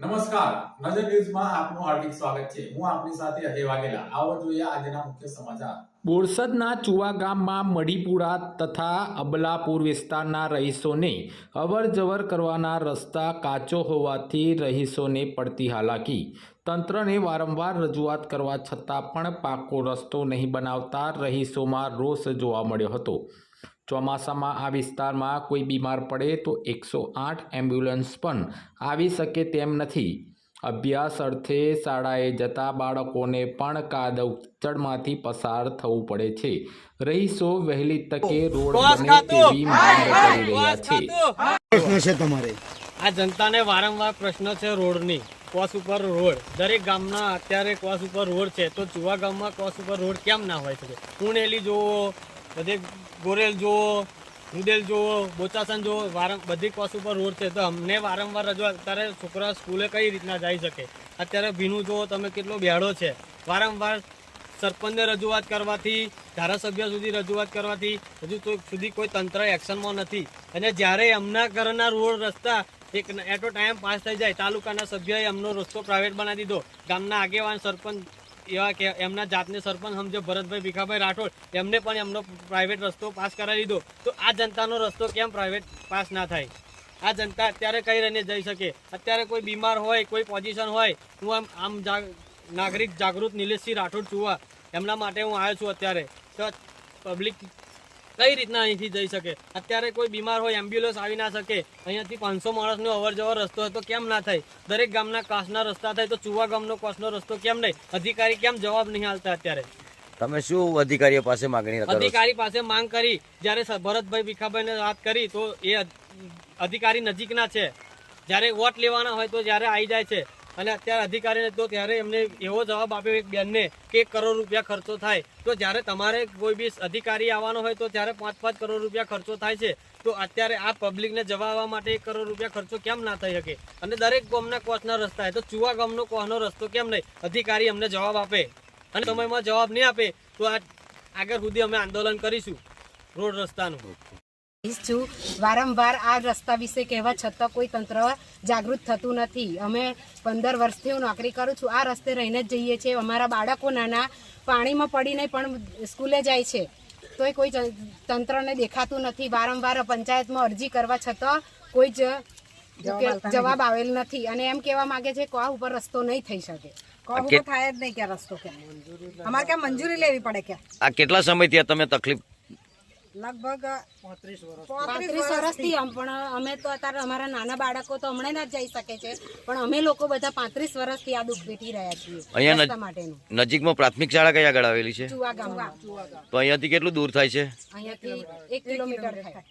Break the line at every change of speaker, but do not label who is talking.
નમસ્કાર. નજર ન્યૂઝમાં આપનું હાર્દિક સ્વાગત છે. હું આપની સાથે અજય વાઘેલા. આવો જોઈએ આજના મુખ્ય સમાચાર.
બોરસદના ચુવા ગામમાં મઢીપુરા તથા અબલાપુર વિસ્તારના રહીશોને અવરજવર કરવાના રસ્તા કાચો હોવાથી રહીશોને પડતી હાલાકી. તંત્રને વારંવાર રજૂઆત કરવા છતાં પણ પાકો રસ્તો નહીં બનાવતા રહીશોમાં રોષ જોવા મળ્યો હતો. ચોમાસામાં આ વિસ્તારમાં કોઈ બીમાર પડે તો એકસો આઠ એમ્બ્યુલન્સ પણ આવી શકે તેમ નથી. અભ્યાસ અર્થે શાળાએ જતા બાળકોને પણ કાદવચડમાંથી પસાર થવું પડે છે. રહીશો વહેલી તકે રોડ બને તેવી માંગ કરી રહ્યા છે.
પ્રશ્ન છે તમારે.
આ જનતાને વારંવાર પ્રશ્ન છે રોડની. કોસ ઉપર રોડ. દરેક ગામના અત્યારે કોસ ઉપર રોડ છે. તો જુવા ગામમાં કોસ ઉપર રોડ કેમ ના હોય શકે? પુણેલી જુઓ બધે ગોરેલ જુઓ, રૂડેલ જુઓ, બોચાસન જુઓ, વારં, બધી કોસ ઉપર રોડ છે. તો અમને વારંવાર રજૂઆત, અત્યારે છોકરા સ્કૂલે કઈ રીતના જઈ શકે? અત્યારે ભીનું જુઓ, તમે કેટલો બેડો છે. વારંવાર સરપંચને રજૂઆત કરવાથી, ધારાસભ્ય સુધી રજૂઆત કરવાથી, હજુ સુધી કોઈ તંત્ર એક્શનમાં નથી. અને જ્યારે એમના ઘરના રોડ રસ્તા એક એટો ટાઈમ પાસ થઈ જાય, તાલુકાના સભ્યએ એમનો રસ્તો પ્રાઇવેટ બનાવી દીધો. ગામના આગેવાન સરપંચ એવા કે એમના જાતને સરપંચ સમજો, ભરતભાઈ ભીખાભાઈ રાઠોડ, એમને પણ એમનો પ્રાઇવેટ રસ્તો પાસ કરાવી દીધો. તો આ જનતાનો રસ્તો કેમ પ્રાઇવેટ પાસ ના થાય? આ જનતા અત્યારે કઈ રહીને જઈ શકે? અત્યારે કોઈ બીમાર હોય, કોઈ પોઝિશન હોય, હું આમ આમ નાગરિક જાગૃત નિલેશસિંહ રાઠોડ છુવા એમના માટે હું આવ્યો છું અત્યારે. તો પબ્લિક કઈ રીતના અહીંથી જઈ શકે? અત્યારે કોઈ બીમાર હોય એમ્બ્યુલન્સ આવી ના શકે અહીંયાથી પાંચસો માણસનો અવર જવર રસ્તો હતો કેમ ના થાય? દરેક ગામના કાસના રસ્તા થાય તો ચુવા ગામનો કાસનો રસ્તો કેમ નહીં? અધિકારી કેમ જવાબ નહીં હાલતા અત્યારે?
તમે શું અધિકારીઓ પાસે માંગણી
અધિકારી પાસે માંગ કરી જ્યારે ભરતભાઈ ભરતભાઈ ભીખાભાઈને વાત કરી તો એ અધિકારી નજીકના છે. જ્યારે વોટ લેવાના હોય તો જ્યારે આવી જાય છે. અને અત્યારે અધિકારીને તો ત્યારે એમને એવો જવાબ આપ્યો એક બેનને કે એક કરોડ રૂપિયા ખર્ચો થાય. તો જ્યારે તમારે કોઈ બી અધિકારી આવવાનો હોય તો ત્યારે પાંચ પાંચ કરોડ રૂપિયા ખર્ચો થાય છે. તો અત્યારે આ પબ્લિકને જવા આવવા માટે એક કરોડ રૂપિયા ખર્ચો કેમ ના થઈ શકે? અને દરેક ગામના કોચના રસ્તા હોય તો ચુવા ગામનો કોહનો રસ્તો કેમ નહીં? અધિકારી અમને જવાબ આપે. અને સમયમાં જવાબ નહીં આપે. તો આ આગળ સુધી અમે આંદોલન કરીશું. રોડ રસ્તાનું.
છું વારંવાર આ રસ્તા વિશે કહેવા છતાં કોઈ તંત્ર જાગૃત થતું નથી. અમે પંદર વર્ષથી હું નોકરી કરું છું. આ રસ્તે રહીને જ જઈએ છીએ. અમારા બાળકો નાના પાણીમાં પડીને પણ સ્કૂલે જાય છે. તોય કોઈ તંત્રને દેખાતું નથી. વારંવાર પંચાયતમાં અરજી કરવા છતાં કોઈ જ જવાબ આવેલ નથી. અને એમ કહેવા માંગે છે કો ઉપર રસ્તો નહીં થઈ શકે.
કો ઉપર થાય જ નહીં ક્યાં રસ્તો ક્યાં. અમારે ક્યાં મંજૂરી લેવી પડે ક્યાં?
આ કેટલા સમયથી આ તમે તકલીફ
લગભગ
પાંત્રીસ વર્ષથી. આમ પણ અમે તો અત્યારે અમારા નાના બાળકો તો હમણાં ના જ જઈ શકે છે પણ અમે લોકો બધા પાંત્રીસ વર્ષથી આ દુઃખ વેઠી રહ્યા છીએ.
અહીંયા
માટેનું.
નજીકમાં પ્રાથમિક શાળા કઈ આગળ આવેલી છે? તો અહીંયાથી કેટલું દૂર થાય છે?
અહીંયાથી એક કિલોમીટર થાય.